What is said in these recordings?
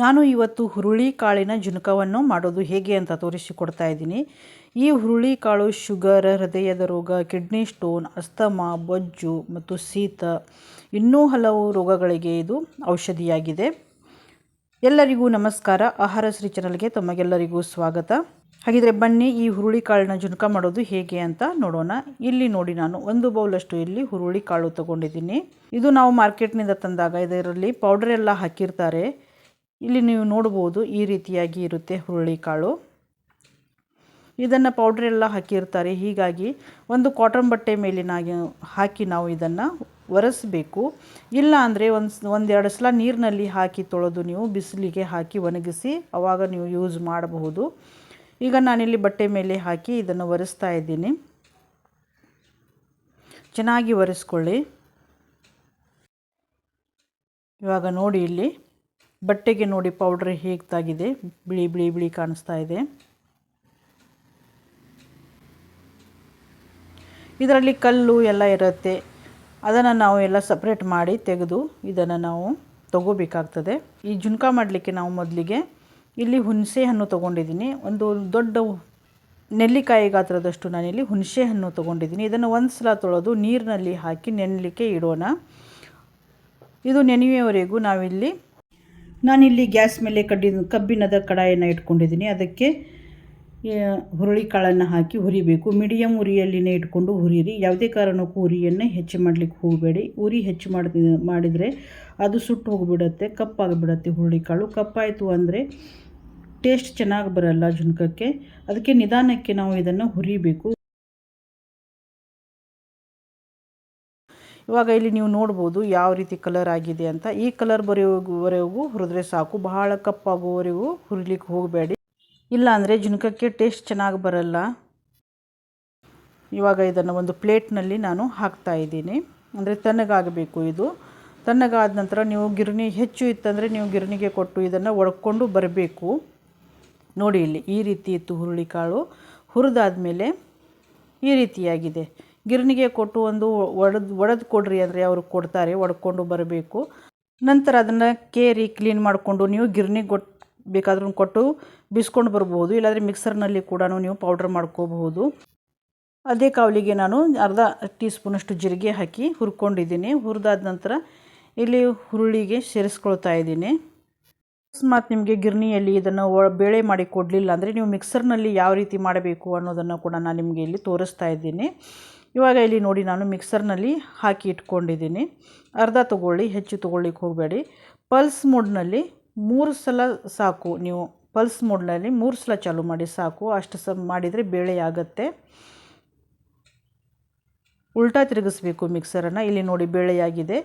ನಾನು ಇವತ್ತು ಹುರುಳಿ ಕಾಳಿನ ಜುನಕವನ್ನು ಮಾಡೋದು ಹೇಗೆ ಅಂತ ತೋರಿಸಿಕೊಡ್ತಾ ಇದ್ದೀನಿ. ಈ ಹುರುಳಿ ಕಾಳು ಶುಗರ್, ಹೃದಯದ ರೋಗ, ಕಿಡ್ನಿ ಸ್ಟೋನ್, ಅಸ್ತಮಾ, ಬೊಜ್ಜು ಮತ್ತು ಶೀತ ಇನ್ನೂ ಹಲವು ರೋಗಗಳಿಗೆ ಇದು ಔಷಧಿಯಾಗಿದೆ. ಎಲ್ಲರಿಗೂ ನಮಸ್ಕಾರ. ಆಹಾರ ಶ್ರೀ ಚಾನಲ್ಗೆ ತಮಗೆಲ್ಲರಿಗೂ ಸ್ವಾಗತ. ಹಾಗಿದ್ರೆ ಬನ್ನಿ, ಈ ಹುರುಳಿ ಕಾಳಿನ ಜುನಕ ಮಾಡೋದು ಹೇಗೆ ಅಂತ ನೋಡೋಣ. ಇಲ್ಲಿ ನೋಡಿ ನಾನು ಒಂದು ಬೌಲಷ್ಟು ಇಲ್ಲಿ ಹುರುಳಿ ಕಾಳು ತಗೊಂಡಿದ್ದೀನಿ. ಇದು ನಾವು ಮಾರ್ಕೆಟ್ನಿಂದ ತಂದಾಗ ಇದರಲ್ಲಿ ಪೌಡರ್ ಎಲ್ಲ ಹಾಕಿರ್ತಾರೆ. ಇಲ್ಲಿ ನೀವು ನೋಡ್ಬೋದು ಈ ರೀತಿಯಾಗಿ ಇರುತ್ತೆ ಹುರುಳಿಕಾಳು. ಇದನ್ನು ಪೌಡ್ರ್ ಎಲ್ಲ ಹಾಕಿರ್ತಾರೆ. ಹೀಗಾಗಿ ಒಂದು ಕಾಟನ್ ಬಟ್ಟೆ ಮೇಲಿನಾಗಿ ಹಾಕಿ ನಾವು ಇದನ್ನು ಒರೆಸಬೇಕು. ಇಲ್ಲ ಅಂದರೆ ಒಂದು ಒಂದೆರಡು ಸಲ ನೀರಿನಲ್ಲಿ ಹಾಕಿ ತೊಳೆದು ನೀವು ಬಿಸಿಲಿಗೆ ಹಾಕಿ ಒಣಗಿಸಿ ಆವಾಗ ನೀವು ಯೂಸ್ ಮಾಡಬಹುದು. ಈಗ ನಾನಿಲ್ಲಿ ಬಟ್ಟೆ ಮೇಲೆ ಹಾಕಿ ಇದನ್ನು ಒರೆಸ್ತಾ ಇದ್ದೀನಿ. ಚೆನ್ನಾಗಿ ಒರೆಸ್ಕೊಳ್ಳಿ. ಇವಾಗ ನೋಡಿ ಇಲ್ಲಿ. ಬಟ್ಟೆಗೆ ನೋಡಿ ಪೌಡ್ರ್ ಹೇಗ್ತಾಗಿದೆ ಬಿಳಿ ಬಿಳಿ ಬಿಳಿ ಕಾಣಿಸ್ತಾ ಇದೆ. ಇದರಲ್ಲಿ ಕಲ್ಲು ಎಲ್ಲ ಇರುತ್ತೆ. ಅದನ್ನು ನಾವು ಎಲ್ಲ ಸಪ್ರೇಟ್ ಮಾಡಿ ತೆಗೆದು ಇದನ್ನು ನಾವು ತಗೋಬೇಕಾಗ್ತದೆ. ಈ ಜುನ್ಕ ಮಾಡಲಿಕ್ಕೆ ನಾವು ಮೊದಲಿಗೆ ಇಲ್ಲಿ ಹುಣಸೆ ಹಣ್ಣು ತೊಗೊಂಡಿದ್ದೀನಿ. ಒಂದು ದೊಡ್ಡ ನೆಲ್ಲಿಕಾಯಿ ಗಾತ್ರದಷ್ಟು ನಾನಿಲ್ಲಿ ಹುಣಸೆ ಹಣ್ಣು ತೊಗೊಂಡಿದ್ದೀನಿ. ಇದನ್ನು ಒಂದು ಸಲ ತೊಳೆದು ನೀರಿನಲ್ಲಿ ಹಾಕಿ ನೆನಲಿಕ್ಕೆ ಇಡೋಣ. ಇದು ನೆನೆಯುವವರೆಗೂ ನಾವಿಲ್ಲಿ ನಾನಿಲ್ಲಿ ಗ್ಯಾಸ್ ಮೇಲೆ ಕಡ್ಡಿ ಕಬ್ಬಿಣದ ಕಡಾಯನ್ನು ಇಟ್ಕೊಂಡಿದ್ದೀನಿ. ಅದಕ್ಕೆ ಹುರುಳಿ ಕಾಳನ್ನು ಹಾಕಿ ಹುರಿಬೇಕು. ಮೀಡಿಯಮ್ ಉರಿಯಲ್ಲಿನೇ ಇಟ್ಕೊಂಡು ಹುರಿಯಿರಿ. ಯಾವುದೇ ಕಾರಣಕ್ಕೂ ಉರಿಯನ್ನು ಹೆಚ್ಚು ಮಾಡಲಿಕ್ಕೆ ಹೋಗಬೇಡಿ. ಉರಿ ಹೆಚ್ಚು ಮಾಡಿ, ಮಾಡಿದರೆ ಅದು ಸುಟ್ಟು ಹೋಗಿಬಿಡುತ್ತೆ, ಕಪ್ಪಾಗಿಬಿಡುತ್ತೆ ಹುರುಳಿ ಕಾಳು. ಕಪ್ಪಾಯಿತು ಅಂದರೆ ಟೇಸ್ಟ್ ಚೆನ್ನಾಗಿ ಬರಲ್ಲ ಜುನ್ಕಕ್ಕೆ. ಅದಕ್ಕೆ ನಿಧಾನಕ್ಕೆ ನಾವು ಇದನ್ನು ಹುರಿಬೇಕು. ಇವಾಗ ಇಲ್ಲಿ ನೀವು ನೋಡ್ಬೋದು ಯಾವ ರೀತಿ ಕಲರ್ ಆಗಿದೆ ಅಂತ. ಈ ಕಲರ್ ಬರೆಯುವವರೆಗೂ ಹುರಿದ್ರೆ ಸಾಕು. ಬಹಳ ಕಪ್ಪಾಗುವವರೆಗೂ ಹುರಿಲಿಕ್ಕೆ ಹೋಗಬೇಡಿ. ಇಲ್ಲ ಅಂದರೆ ಜುನ್ಕಕ್ಕೆ ಟೇಸ್ಟ್ ಚೆನ್ನಾಗಿ ಬರಲ್ಲ. ಇವಾಗ ಇದನ್ನು ಒಂದು ಪ್ಲೇಟ್ನಲ್ಲಿ ನಾನು ಹಾಕ್ತಾ ಇದ್ದೀನಿ. ಅಂದರೆ ತಣ್ಣಗಾಗಬೇಕು ಇದು. ತಣ್ಣಗಾದ ನಂತರ ನೀವು ಗಿರಣಿ ಹೆಚ್ಚು ಇತ್ತಂದರೆ ನೀವು ಗಿರಣಿಗೆ ಕೊಟ್ಟು ಇದನ್ನು ಒಡ್ಕೊಂಡು ಬರಬೇಕು. ನೋಡಿ ಇಲ್ಲಿ ಈ ರೀತಿ ಇತ್ತು ಹುರುಳಿಕಾಳು. ಹುರಿದಾದ್ಮೇಲೆ ಈ ರೀತಿಯಾಗಿದೆ. ಗಿರಣಿಗೆ ಕೊಟ್ಟು ಒಂದು ಒಡೆದು ಒಡೆದು ಕೊಡ್ರಿ ಅಂದರೆ ಅವರು ಕೊಡ್ತಾರೆ, ಒಡ್ಕೊಂಡು ಬರಬೇಕು. ನಂತರ ಅದನ್ನು ಕೇರಿ ಕ್ಲೀನ್ ಮಾಡಿಕೊಂಡು ನೀವು ಗಿರಣಿಗೆ ಕೊಟ್ಟು ಬೇಕಾದ್ರೂ ಕೊಟ್ಟು ಬಿಸ್ಕೊಂಡು ಬರ್ಬೋದು, ಇಲ್ಲಾಂದರೆ ಮಿಕ್ಸರ್ನಲ್ಲಿ ಕೂಡ ನೀವು ಪೌಡ್ರ್ ಮಾಡ್ಕೋಬಹುದು. ಅದೇ ಕಾವಲಿಗೆ ನಾನು ಅರ್ಧ ಟೀ ಸ್ಪೂನಷ್ಟು ಜೀರಿಗೆ ಹಾಕಿ ಹುರ್ಕೊಂಡಿದ್ದೀನಿ. ಹುರಿದಾದ ನಂತರ ಇಲ್ಲಿ ಹುರುಳಿಗೆ ಸೇರಿಸ್ಕೊಳ್ತಾ ಇದ್ದೀನಿ. ಅಕಸ್ಮಾತ್ ನಿಮಗೆ ಗಿರಣಿಯಲ್ಲಿ ಇದನ್ನು ಬೇಳೆ ಮಾಡಿ ಕೊಡಲಿಲ್ಲ ಅಂದರೆ ನೀವು ಮಿಕ್ಸರ್ನಲ್ಲಿ ಯಾವ ರೀತಿ ಮಾಡಬೇಕು ಅನ್ನೋದನ್ನು ಕೂಡ ನಾನು ನಿಮಗೆ ಇಲ್ಲಿ ತೋರಿಸ್ತಾ ಇದ್ದೀನಿ. ಇವಾಗ ಇಲ್ಲಿ ನೋಡಿ ನಾನು ಮಿಕ್ಸರ್ನಲ್ಲಿ ಹಾಕಿ ಇಟ್ಕೊಂಡಿದ್ದೀನಿ. ಅರ್ಧ ತೊಗೊಳ್ಳಿ, ಹೆಚ್ಚು ತೊಗೊಳ್ಳಿಕ್ಕೆ ಹೋಗಬೇಡಿ. ಪಲ್ಸ್ ಮೋಡ್ನಲ್ಲಿ ಮೂರು ಸಲ ಸಾಕು ನೀವು. ಪಲ್ಸ್ ಮೋಡ್ನಲ್ಲಿ ಮೂರು ಸಲ ಚಾಲು ಮಾಡಿ ಸಾಕು. ಅಷ್ಟು ಸ ಮಾಡಿದರೆ ಬೇಳೆ ಆಗುತ್ತೆ. ಉಲ್ಟಾ ತಿರುಗಿಸ್ಬೇಕು ಮಿಕ್ಸರನ್ನು. ಇಲ್ಲಿ ನೋಡಿ ಬೇಳೆಯಾಗಿದೆ.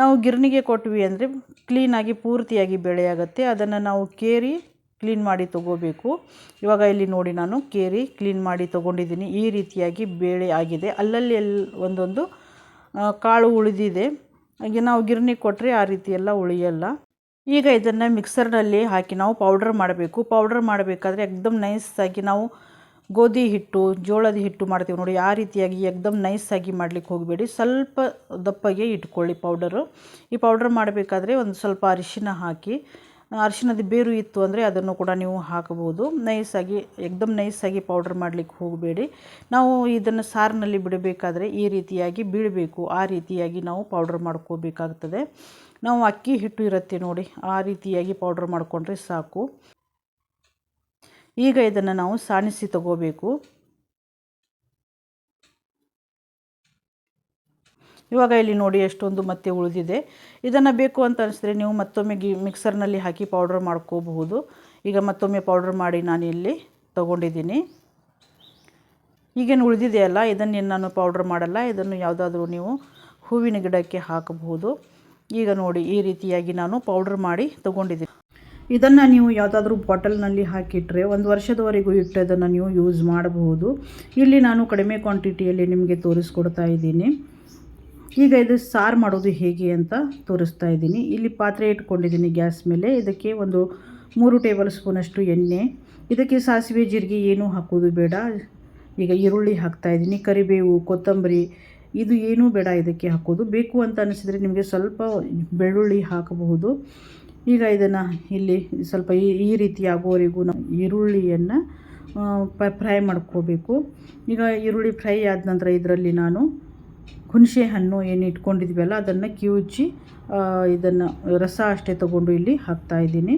ನಾವು ಗಿರಣಿಗೆ ಕೊಟ್ವಿ ಅಂದರೆ ಕ್ಲೀನಾಗಿ ಪೂರ್ತಿಯಾಗಿ ಬೇಳೆಯಾಗುತ್ತೆ. ಅದನ್ನು ನಾವು ಕೇರಿ ಕ್ಲೀನ್ ಮಾಡಿ ತೊಗೋಬೇಕು. ಇವಾಗ ಇಲ್ಲಿ ನೋಡಿ ನಾನು ಕೇರಿ ಕ್ಲೀನ್ ಮಾಡಿ ತೊಗೊಂಡಿದ್ದೀನಿ. ಈ ರೀತಿಯಾಗಿ ಬೇಳೆ ಆಗಿದೆ. ಅಲ್ಲಲ್ಲಿ ಒಂದೊಂದು ಕಾಳು ಉಳಿದಿದೆ. ಹಾಗೆ ನಾವು ಗಿರಣಿ ಕೊಟ್ಟರೆ ಆ ರೀತಿ ಎಲ್ಲ ಉಳಿಯಲ್ಲ. ಈಗ ಇದನ್ನು ಮಿಕ್ಸರ್ನಲ್ಲಿ ಹಾಕಿ ನಾವು ಪೌಡ್ರ್ ಮಾಡಬೇಕು. ಪೌಡ್ರ್ ಮಾಡಬೇಕಾದ್ರೆ ಎಕ್ದಮ್ ನೈಸಾಗಿ ನಾವು ಗೋಧಿ ಹಿಟ್ಟು, ಜೋಳದ ಹಿಟ್ಟು ಮಾಡ್ತೀವಿ ನೋಡಿ, ಆ ರೀತಿಯಾಗಿ ಎಕ್ದಮ್ ನೈಸಾಗಿ ಮಾಡಲಿಕ್ಕೆ ಹೋಗಬೇಡಿ. ಸ್ವಲ್ಪ ದಪ್ಪಗೆ ಇಟ್ಕೊಳ್ಳಿ ಪೌಡರು. ಈ ಪೌಡ್ರ್ ಮಾಡಬೇಕಾದ್ರೆ ಒಂದು ಸ್ವಲ್ಪ ಅರಿಶಿನ ಹಾಕಿ ಅರಿಶಿನದ ಬೇರು ಇತ್ತು ಅಂದರೆ ಅದನ್ನು ಕೂಡ ನೀವು ಹಾಕಬಹುದು. ನೈಸಾಗಿ, ಎಕ್ದಮ್ ನೈಸಾಗಿ ಪೌಡ್ರ್ ಮಾಡಲಿಕ್ಕೆ ಹೋಗಬೇಡಿ. ನಾವು ಇದನ್ನು ಸಾರಿನಲ್ಲಿ ಬಿಡಬೇಕಾದ್ರೆ ಈ ರೀತಿಯಾಗಿ ಬೀಳಬೇಕು. ಆ ರೀತಿಯಾಗಿ ನಾವು ಪೌಡ್ರ್ ಮಾಡ್ಕೋಬೇಕಾಗ್ತದೆ. ನಾವು ಅಕ್ಕಿ, ಹಿಟ್ಟು ಇರುತ್ತೆ ನೋಡಿ, ಆ ರೀತಿಯಾಗಿ ಪೌಡ್ರ್ ಮಾಡಿಕೊಂಡ್ರೆ ಸಾಕು. ಈಗ ಇದನ್ನು ನಾವು ಸಾಣಿಸಿ ತಗೋಬೇಕು. ಇವಾಗ ಇಲ್ಲಿ ನೋಡಿ ಎಷ್ಟೊಂದು ಮತ್ತೆ ಉಳಿದಿದೆ. ಇದನ್ನು ಬೇಕು ಅಂತ ಅನಿಸಿದ್ರೆ ನೀವು ಮತ್ತೊಮ್ಮೆ ಗಿ ಮಿಕ್ಸರ್ನಲ್ಲಿ ಹಾಕಿ ಪೌಡ್ರ್ ಮಾಡ್ಕೋಬಹುದು. ಈಗ ಮತ್ತೊಮ್ಮೆ ಪೌಡ್ರ್ ಮಾಡಿ ನಾನು ಇಲ್ಲಿ ತೊಗೊಂಡಿದ್ದೀನಿ. ಈಗೇನು ಉಳಿದಿದೆಯಲ್ಲ ಇದನ್ನೇನು ನಾನು ಪೌಡ್ರ್ ಮಾಡಲ್ಲ. ಇದನ್ನು ಯಾವುದಾದ್ರೂ ನೀವು ಹೂವಿನ ಗಿಡಕ್ಕೆ ಹಾಕಬಹುದು. ಈಗ ನೋಡಿ ಈ ರೀತಿಯಾಗಿ ನಾನು ಪೌಡ್ರ್ ಮಾಡಿ ತೊಗೊಂಡಿದ್ದೀನಿ. ಇದನ್ನು ನೀವು ಯಾವುದಾದ್ರೂ ಬಾಟಲ್ನಲ್ಲಿ ಹಾಕಿಟ್ರೆ ಒಂದು ವರ್ಷದವರೆಗೂ ಇಟ್ಟು ಅದನ್ನು ನೀವು ಯೂಸ್ ಮಾಡಬಹುದು. ಇಲ್ಲಿ ನಾನು ಕಡಿಮೆ ಕ್ವಾಂಟಿಟಿಯಲ್ಲಿ ನಿಮಗೆ ತೋರಿಸ್ಕೊಡ್ತಾ ಇದ್ದೀನಿ. ಈಗ ಇದು ಸಾರು ಮಾಡೋದು ಹೇಗೆ ಅಂತ ತೋರಿಸ್ತಾ ಇದ್ದೀನಿ. ಇಲ್ಲಿ ಪಾತ್ರೆ ಇಟ್ಕೊಂಡಿದ್ದೀನಿ ಗ್ಯಾಸ್ ಮೇಲೆ. ಇದಕ್ಕೆ ಒಂದು ಮೂರು ಟೇಬಲ್ ಸ್ಪೂನಷ್ಟು ಎಣ್ಣೆ. ಇದಕ್ಕೆ ಸಾಸಿವೆ, ಜೀರಿಗೆ ಏನೂ ಹಾಕೋದು ಬೇಡ. ಈಗ ಈರುಳ್ಳಿ ಹಾಕ್ತಾಯಿದ್ದೀನಿ ಕರಿಬೇವು, ಕೊತ್ತಂಬರಿ, ಇದು ಏನೂ ಬೇಡ ಇದಕ್ಕೆ ಹಾಕೋದು. ಬೇಕು ಅಂತ ಅನಿಸಿದರೆ ನಿಮಗೆ ಸ್ವಲ್ಪ ಬೆಳ್ಳುಳ್ಳಿ ಹಾಕಬಹುದು. ಈಗ ಇದನ್ನು ಇಲ್ಲಿ ಸ್ವಲ್ಪ ಈ ಈ ರೀತಿ ಆಗೋವರೆಗೂ ನಾವು ಈರುಳ್ಳಿಯನ್ನು ಫ್ರೈ ಮಾಡ್ಕೋಬೇಕು. ಈಗ ಈರುಳ್ಳಿ ಫ್ರೈ ಆದ ನಂತರ ಇದರಲ್ಲಿ ನಾನು ಹುಣಸೆ ಹಣ್ಣು ಏನು ಇಟ್ಕೊಂಡಿದ್ವಲ್ಲ, ಅದನ್ನು ಕಿವುಚಿ ಇದನ್ನು ರಸ ಅಷ್ಟೇ ತೊಗೊಂಡು ಇಲ್ಲಿ ಹಾಕ್ತಾ ಇದ್ದೀನಿ.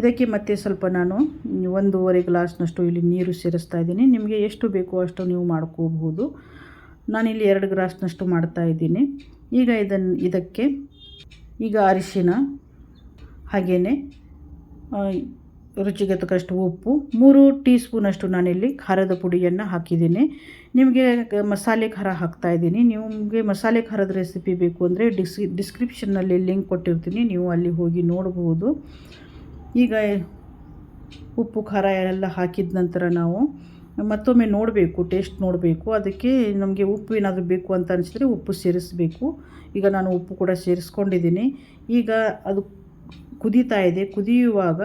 ಇದಕ್ಕೆ ಮತ್ತೆ ಸ್ವಲ್ಪ ನಾನು ಒಂದೂವರೆ ಗ್ಲಾಸ್ನಷ್ಟು ಇಲ್ಲಿ ನೀರು ಸೇರಿಸ್ತಾ ಇದ್ದೀನಿ. ನಿಮಗೆ ಎಷ್ಟು ಬೇಕೋ ಅಷ್ಟು ನೀವು ಮಾಡ್ಕೋಬಹುದು. ನಾನಿಲ್ಲಿ ಎರಡು ಗ್ಲಾಸ್ನಷ್ಟು ಮಾಡ್ತಾ ಇದ್ದೀನಿ. ಈಗ ಇದನ್ನು ಇದಕ್ಕೆ ಈಗ ಅರಿಶಿನ ಹಾಗೆಯೇ ರುಚಿಗೆ ತಕ್ಕಷ್ಟು ಉಪ್ಪು, ಮೂರು ಟೀ ಸ್ಪೂನಷ್ಟು ನಾನಿಲ್ಲಿ ಖಾರದ ಪುಡಿಯನ್ನು ಹಾಕಿದ್ದೀನಿ. ನಿಮಗೆ ಮಸಾಲೆ ಖಾರ ಹಾಕ್ತಾ ಇದ್ದೀನಿ. ನಿಮಗೆ ಮಸಾಲೆ ಖಾರದ ರೆಸಿಪಿ ಬೇಕು ಅಂದರೆ ಡಿಸ್, ಡಿಸ್ಕ್ರಿಪ್ಷನ್ನಲ್ಲಿ ಲಿಂಕ್ ಕೊಟ್ಟಿರ್ತೀನಿ. ನೀವು ಅಲ್ಲಿ ಹೋಗಿ ನೋಡಬಹುದು ಈಗ ಉಪ್ಪು, ಖಾರ ಎಲ್ಲ ಹಾಕಿದ ನಂತರ ನಾವು ಮತ್ತೊಮ್ಮೆ ನೋಡಬೇಕು, ಟೇಸ್ಟ್ ನೋಡಬೇಕು. ಅದಕ್ಕೆ ನಮಗೆ ಉಪ್ಪು ಏನಾದರೂ ಬೇಕು ಅಂತ ಅನಿಸಿದ್ರೆ ಉಪ್ಪು ಸೇರಿಸಬೇಕು. ಈಗ ನಾನು ಉಪ್ಪು ಕೂಡ ಸೇರಿಸ್ಕೊಂಡಿದ್ದೀನಿ. ಈಗ ಅದು ಕುದೀತಾ ಇದೆ. ಕುದಿಯುವಾಗ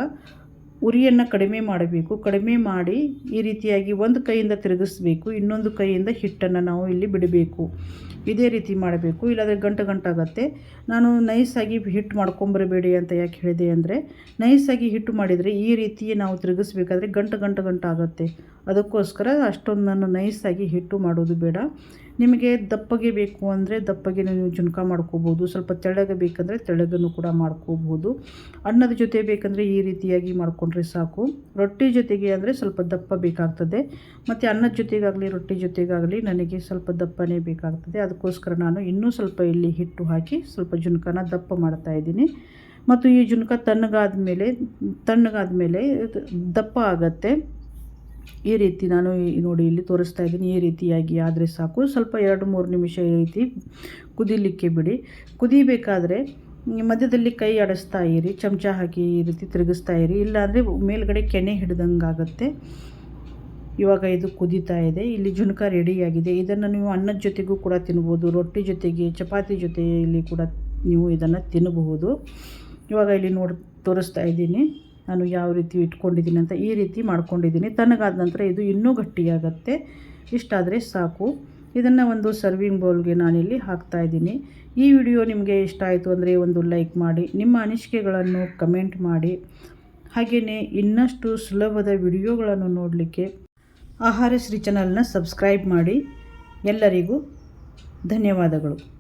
ಉರಿಯನ್ನು ಕಡಿಮೆ ಮಾಡಬೇಕು. ಕಡಿಮೆ ಮಾಡಿ ಈ ರೀತಿಯಾಗಿ ಒಂದು ಕೈಯಿಂದ ತಿರುಗಿಸ್ಬೇಕು. ಇನ್ನೊಂದು ಕೈಯಿಂದ ಹಿಟ್ಟನ್ನು ನಾವು ಇಲ್ಲಿ ಬಿಡಬೇಕು. ಇದೇ ರೀತಿ ಮಾಡಬೇಕು. ಇಲ್ಲಾಂದರೆ ಗಂಟು ಗಂಟಾಗತ್ತೆ. ನಾನು ನೈಸಾಗಿ ಹಿಟ್ಟು ಮಾಡ್ಕೊಂಬರಬೇಡಿ ಅಂತ ಯಾಕೆ ಹೇಳಿದೆ ಅಂದರೆ, ನೈಸಾಗಿ ಹಿಟ್ಟು ಮಾಡಿದರೆ ಈ ರೀತಿ ನಾವು ತಿರುಗಿಸ್ಬೇಕಾದ್ರೆ ಗಂಟು ಗಂಟು ಗಂಟಾಗತ್ತೆ. ಅದಕ್ಕೋಸ್ಕರ ಅಷ್ಟೊಂದು ನಾನು ನೈಸಾಗಿ ಹಿಟ್ಟು ಮಾಡೋದು ಬೇಡ. ನಿಮಗೆ ದಪ್ಪಗೆ ಬೇಕು ಅಂದರೆ ದಪ್ಪಗೆ ನೀವು ಜುನ್ಕ ಮಾಡ್ಕೋಬೋದು. ಸ್ವಲ್ಪ ತೆಳ್ಳಗೆ ಬೇಕಂದರೆ ತೆಳ್ಳಗನ್ನು ಕೂಡ ಮಾಡ್ಕೋಬೋದು. ಅನ್ನದ ಜೊತೆ ಬೇಕಂದರೆ ಈ ರೀತಿಯಾಗಿ ಮಾಡಿಕೊಂಡ್ರೆ ಸಾಕು. ರೊಟ್ಟಿ ಜೊತೆಗೆ ಅಂದರೆ ಸ್ವಲ್ಪ ದಪ್ಪ ಬೇಕಾಗ್ತದೆ. ಮತ್ತು ಅನ್ನದ ಜೊತೆಗಾಗಲಿ, ರೊಟ್ಟಿ ಜೊತೆಗಾಗಲಿ ನನಗೆ ಸ್ವಲ್ಪ ದಪ್ಪನೇ ಬೇಕಾಗ್ತದೆ. ಅದಕ್ಕೋಸ್ಕರ ನಾನು ಇನ್ನೂ ಸ್ವಲ್ಪ ಇಲ್ಲಿ ಹಿಟ್ಟು ಹಾಕಿ ಸ್ವಲ್ಪ ಜುನ್ಕನ ದಪ್ಪ ಮಾಡ್ತಾ ಇದ್ದೀನಿ. ಮತ್ತು ಈ ಜುನ್ಕ ತಣ್ಣಗಾದ ಮೇಲೆ ತಣ್ಣಗಾದ ಮೇಲೆ ದಪ್ಪ ಆಗತ್ತೆ. ಈ ರೀತಿ ನಾನು ನೋಡಿ ಇಲ್ಲಿ ತೋರಿಸ್ತಾ ಇದ್ದೀನಿ. ಈ ರೀತಿಯಾಗಿ ಆದರೆ ಸಾಕು. ಸ್ವಲ್ಪ ಎರಡು ಮೂರು ನಿಮಿಷ ಈ ರೀತಿ ಕುದಿಲಿಕ್ಕೆ ಬಿಡಿ. ಕುದಿಬೇಕಾದ್ರೆ ಮಧ್ಯದಲ್ಲಿ ಕೈ ಆಡಿಸ್ತಾ ಇರಿ. ಚಮಚ ಹಾಕಿ ಈ ರೀತಿ ತಿರುಗಿಸ್ತಾ ಇರಿ. ಇಲ್ಲಾಂದರೆ ಮೇಲ್ಗಡೆ ಕೆನೆ ಹಿಡ್ದಂಗೆ ಆಗುತ್ತೆ ಇವಾಗ ಇದು ಕುದೀತಾ ಇದೆ. ಇಲ್ಲಿ ಜುನಕ ರೆಡಿಯಾಗಿದೆ. ಇದನ್ನು ನೀವು ಅನ್ನದ ಜೊತೆಗೂ ಕೂಡ ತಿನ್ಬೋದು. ರೊಟ್ಟಿ ಜೊತೆಗೆ, ಚಪಾತಿ ಜೊತೆಯಲ್ಲಿ ಕೂಡ ನೀವು ಇದನ್ನು ತಿನ್ನಬಹುದು. ಇವಾಗ ಇಲ್ಲಿ ನೋಡಿ ತೋರಿಸ್ತಾ ಇದ್ದೀನಿ. ನಾನು ಯಾವ ರೀತಿ ಇಟ್ಕೊಂಡಿದ್ದೀನಿ ಅಂತ ಈ ರೀತಿ ಮಾಡ್ಕೊಂಡಿದ್ದೀನಿ. ತಣ್ಣಗಾದ ನಂತರ ಇದು ಇನ್ನೂ ಗಟ್ಟಿಯಾಗತ್ತೆ. ಇಷ್ಟಾದರೆ ಸಾಕು. ಇದನ್ನು ಒಂದು ಸರ್ವಿಂಗ್ ಬೌಲ್ಗೆ ನಾನಿಲ್ಲಿ ಹಾಕ್ತಾಯಿದ್ದೀನಿ ಈ ವಿಡಿಯೋ ನಿಮಗೆ ಇಷ್ಟ ಆಯಿತು ಅಂದರೆ ಒಂದು ಲೈಕ್ ಮಾಡಿ, ನಿಮ್ಮ ಅನಿಸಿಕೆಗಳನ್ನು ಕಮೆಂಟ್ ಮಾಡಿ. ಹಾಗೆಯೇ ಇನ್ನಷ್ಟು ಸುಲಭದ ವಿಡಿಯೋಗಳನ್ನು ನೋಡಲಿಕ್ಕೆ ಆಹಾರ ಶ್ರೀ ಚಾನಲ್ನ ಸಬ್ಸ್ಕ್ರೈಬ್ ಮಾಡಿ. ಎಲ್ಲರಿಗೂ ಧನ್ಯವಾದಗಳು.